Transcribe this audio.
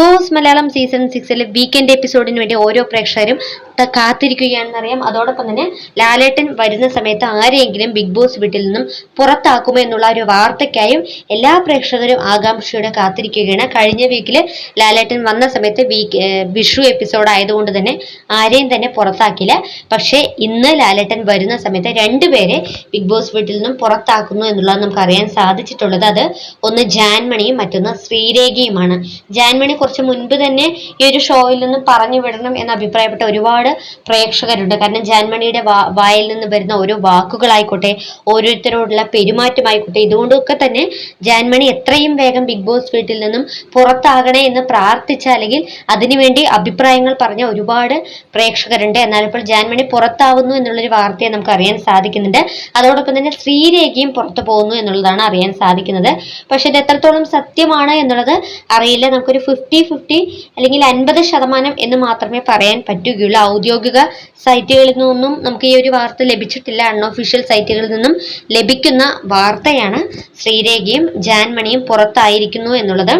Boss Malayalam season സിക്സിലെ weekend എപ്പിസോഡിന് വേണ്ടി ഓരോ പ്രേക്ഷകരും കാത്തിരിക്കുകയാണെന്നറിയാം. അതോടൊപ്പം തന്നെ ലാലേട്ടൻ വരുന്ന സമയത്ത് ആരെയെങ്കിലും ബിഗ് ബോസ് വീട്ടിൽ നിന്നും പുറത്താക്കുമോ എന്നുള്ള ഒരു വാർത്തയ്ക്കായും എല്ലാ പ്രേക്ഷകരും ആകാംക്ഷയോടെ കാത്തിരിക്കുകയാണ്. കഴിഞ്ഞ വീക്കിൽ ലാലേട്ടൻ വന്ന സമയത്ത് വീക്ക് വിഷു എപ്പിസോഡ് ആയതുകൊണ്ട് തന്നെ ആരെയും തന്നെ പുറത്താക്കില്ല പക്ഷേ ഇന്ന് ലാലേട്ടൻ വരുന്ന സമയത്ത് രണ്ടുപേരെ ബിഗ് ബോസ് വീട്ടിൽ നിന്നും പുറത്താക്കുന്നു എന്നുള്ളത് നമുക്ക് അറിയാൻ സാധിച്ചിട്ടുള്ളത്. അത് ഒന്ന് ജാൻമണിയും മറ്റൊന്ന് ശ്രീരേഖയുമാണ്. ജാൻമണി കുറച്ച് മുൻപ് തന്നെ ഈ ഒരു ഷോയിൽ നിന്ന് പറഞ്ഞു വിടണം എന്ന് അഭിപ്രായപ്പെട്ട ഒരുപാട് പ്രേക്ഷകരുണ്ട്. കാരണം ജാൻമണിയുടെ വായിൽ നിന്ന് വരുന്ന ഓരോ വാക്കുകളായിക്കോട്ടെ ഓരോരുത്തരോടുള്ള പെരുമാറ്റമായിക്കോട്ടെ ഇതുകൊണ്ടൊക്കെ തന്നെ ജാൻമണി എത്രയും വേഗം ബിഗ് ബോസ് വീട്ടിൽ നിന്നും പുറത്താകണേ എന്ന് പ്രാർത്ഥിച്ച അല്ലെങ്കിൽ അതിനുവേണ്ടി അഭിപ്രായങ്ങൾ പറഞ്ഞ ഒരുപാട് പ്രേക്ഷകരുണ്ട്. എന്നാൽ ഇപ്പോൾ ജാൻമണി പുറത്താവുന്നു എന്നുള്ളൊരു വാർത്തയെ നമുക്ക് അറിയാൻ സാധിക്കുന്നുണ്ട്. അതോടൊപ്പം തന്നെ ശ്രീരേഖയും പുറത്തു പോകുന്നു എന്നുള്ളതാണ് അറിയാൻ സാധിക്കുന്നത്. പക്ഷെ ഇത് എത്രത്തോളം സത്യമാണ് എന്നുള്ളത് അറിയില്ല. നമുക്കൊരു ഫിഫ്റ്റി ഫിഫ്റ്റി അല്ലെങ്കിൽ അൻപത് ശതമാനം എന്ന് മാത്രമേ പറയാൻ പറ്റുകയുള്ളൂ. ഔദ്യോഗിക സൈറ്റുകളിൽ നിന്നും നമുക്ക് ഈ ഒരു വാർത്ത ലഭിച്ചിട്ടില്ല. അൺഒഫീഷ്യൽ സൈറ്റുകളിൽ നിന്നും ലഭിക്കുന്ന വാർത്തയാണ് ശ്രീരേഖയും ജാൻമണിയും പുറത്തായിരിക്കുന്നു എന്നുള്ളത്.